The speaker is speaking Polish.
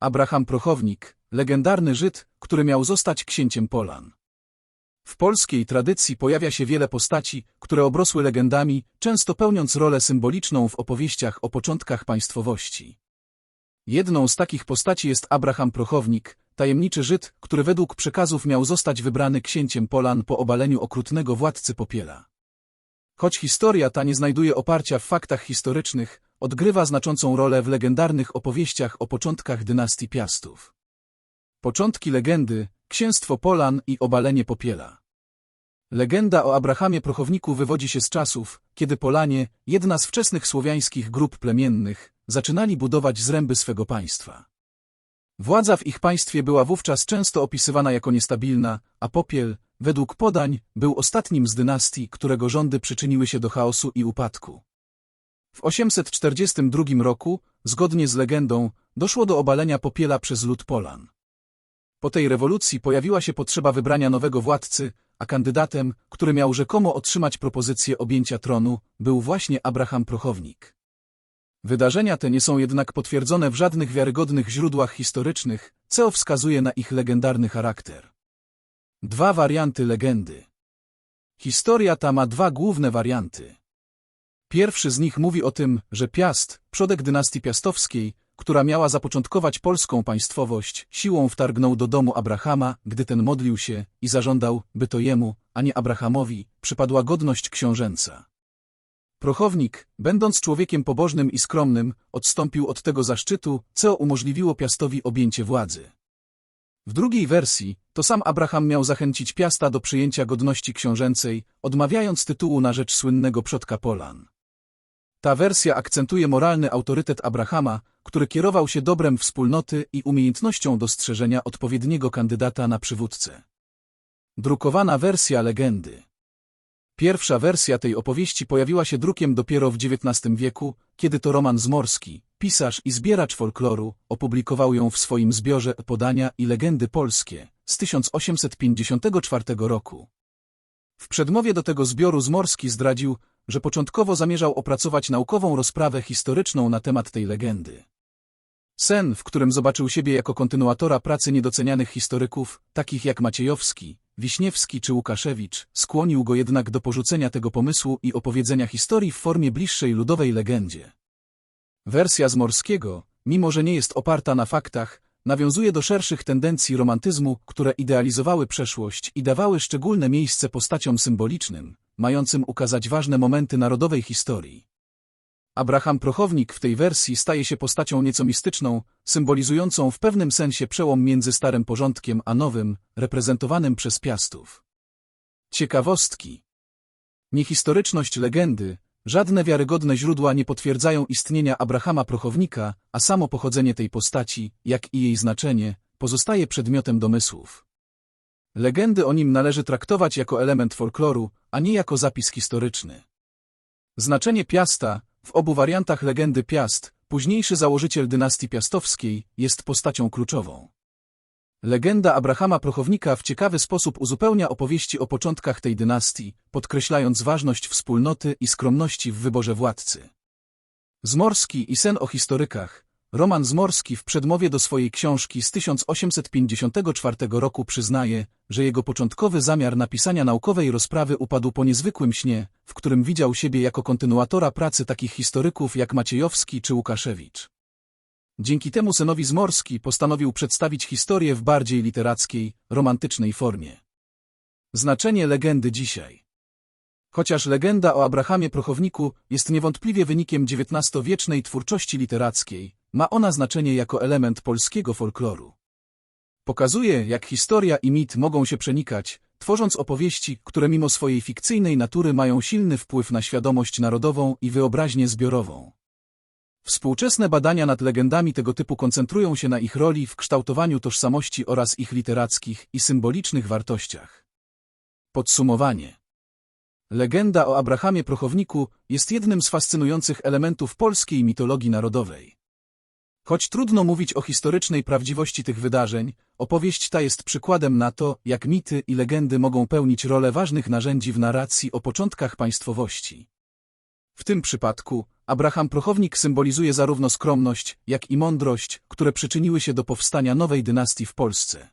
Abraham Prochownik, legendarny Żyd, który miał zostać księciem Polan. W polskiej tradycji pojawia się wiele postaci, które obrosły legendami, często pełniąc rolę symboliczną w opowieściach o początkach państwowości. Jedną z takich postaci jest Abraham Prochownik, tajemniczy Żyd, który według przekazów miał zostać wybrany księciem Polan po obaleniu okrutnego władcy Popiela. Choć historia ta nie znajduje oparcia w faktach historycznych, odgrywa znaczącą rolę w legendarnych opowieściach o początkach dynastii Piastów. Początki legendy, księstwo Polan i obalenie Popiela. Legenda o Abrahamie Prochowniku wywodzi się z czasów, kiedy Polanie, jedna z wczesnych słowiańskich grup plemiennych, zaczynali budować zręby swego państwa. Władza w ich państwie była wówczas często opisywana jako niestabilna, a Popiel, według podań, był ostatnim z dynastii, którego rządy przyczyniły się do chaosu i upadku. W 842 roku, zgodnie z legendą, doszło do obalenia Popiela przez lud Polan. Po tej rewolucji pojawiła się potrzeba wybrania nowego władcy, a kandydatem, który miał rzekomo otrzymać propozycję objęcia tronu, był właśnie Abraham Prochownik. Wydarzenia te nie są jednak potwierdzone w żadnych wiarygodnych źródłach historycznych, co wskazuje na ich legendarny charakter. Dwa warianty legendy. Historia ta ma dwa główne warianty. Pierwszy z nich mówi o tym, że Piast, przodek dynastii piastowskiej, która miała zapoczątkować polską państwowość, siłą wtargnął do domu Abrahama, gdy ten modlił się i zażądał, by to jemu, a nie Abrahamowi, przypadła godność książęca. Prochownik, będąc człowiekiem pobożnym i skromnym, odstąpił od tego zaszczytu, co umożliwiło Piastowi objęcie władzy. W drugiej wersji, to sam Abraham miał zachęcić Piasta do przyjęcia godności książęcej, odmawiając tytułu na rzecz słynnego przodka Polan. Ta wersja akcentuje moralny autorytet Abrahama, który kierował się dobrem wspólnoty i umiejętnością dostrzeżenia odpowiedniego kandydata na przywódcę. Drukowana wersja legendy Pierwsza wersja tej opowieści pojawiła się drukiem dopiero w XIX wieku, kiedy to Roman Zmorski, pisarz i zbieracz folkloru, opublikował ją w swoim zbiorze Podania i legendy polskie z 1854 roku. W przedmowie do tego zbioru Zmorski zdradził, że początkowo zamierzał opracować naukową rozprawę historyczną na temat tej legendy. Sen, w którym zobaczył siebie jako kontynuatora pracy niedocenianych historyków, takich jak Maciejowski, Wiśniewski czy Łukaszewicz, skłonił go jednak do porzucenia tego pomysłu i opowiedzenia historii w formie bliższej ludowej legendzie. Wersja z Morskiego, mimo że nie jest oparta na faktach, nawiązuje do szerszych tendencji romantyzmu, które idealizowały przeszłość i dawały szczególne miejsce postaciom symbolicznym, mającym ukazać ważne momenty narodowej historii. Abraham Prochownik w tej wersji staje się postacią nieco mistyczną, symbolizującą w pewnym sensie przełom między starym porządkiem a nowym, reprezentowanym przez Piastów. Ciekawostki Niehistoryczność legendy, żadne wiarygodne źródła nie potwierdzają istnienia Abrahama Prochownika, a samo pochodzenie tej postaci, jak i jej znaczenie, pozostaje przedmiotem domysłów. Legendy o nim należy traktować jako element folkloru, a nie jako zapis historyczny. Znaczenie Piasta, w obu wariantach legendy Piast, późniejszy założyciel dynastii piastowskiej, jest postacią kluczową. Legenda Abrahama Prochownika w ciekawy sposób uzupełnia opowieści o początkach tej dynastii, podkreślając ważność wspólnoty i skromności w wyborze władcy. Zmorski i sen o historykach, Roman Zmorski w przedmowie do swojej książki z 1854 roku przyznaje, że jego początkowy zamiar napisania naukowej rozprawy upadł po niezwykłym śnie, w którym widział siebie jako kontynuatora pracy takich historyków jak Maciejowski czy Łukaszewicz. Dzięki temu synowi Zmorski postanowił przedstawić historię w bardziej literackiej, romantycznej formie. Znaczenie legendy dzisiaj Chociaż legenda o Abrahamie Prochowniku jest niewątpliwie wynikiem XIX-wiecznej twórczości literackiej, ma ona znaczenie jako element polskiego folkloru. Pokazuje, jak historia i mit mogą się przenikać, tworząc opowieści, które mimo swojej fikcyjnej natury mają silny wpływ na świadomość narodową i wyobraźnię zbiorową. Współczesne badania nad legendami tego typu koncentrują się na ich roli w kształtowaniu tożsamości oraz ich literackich i symbolicznych wartościach. Podsumowanie Legenda o Abrahamie Prochowniku jest jednym z fascynujących elementów polskiej mitologii narodowej. Choć trudno mówić o historycznej prawdziwości tych wydarzeń, opowieść ta jest przykładem na to, jak mity i legendy mogą pełnić rolę ważnych narzędzi w narracji o początkach państwowości. W tym przypadku Abraham Prochownik symbolizuje zarówno skromność, jak i mądrość, które przyczyniły się do powstania nowej dynastii w Polsce.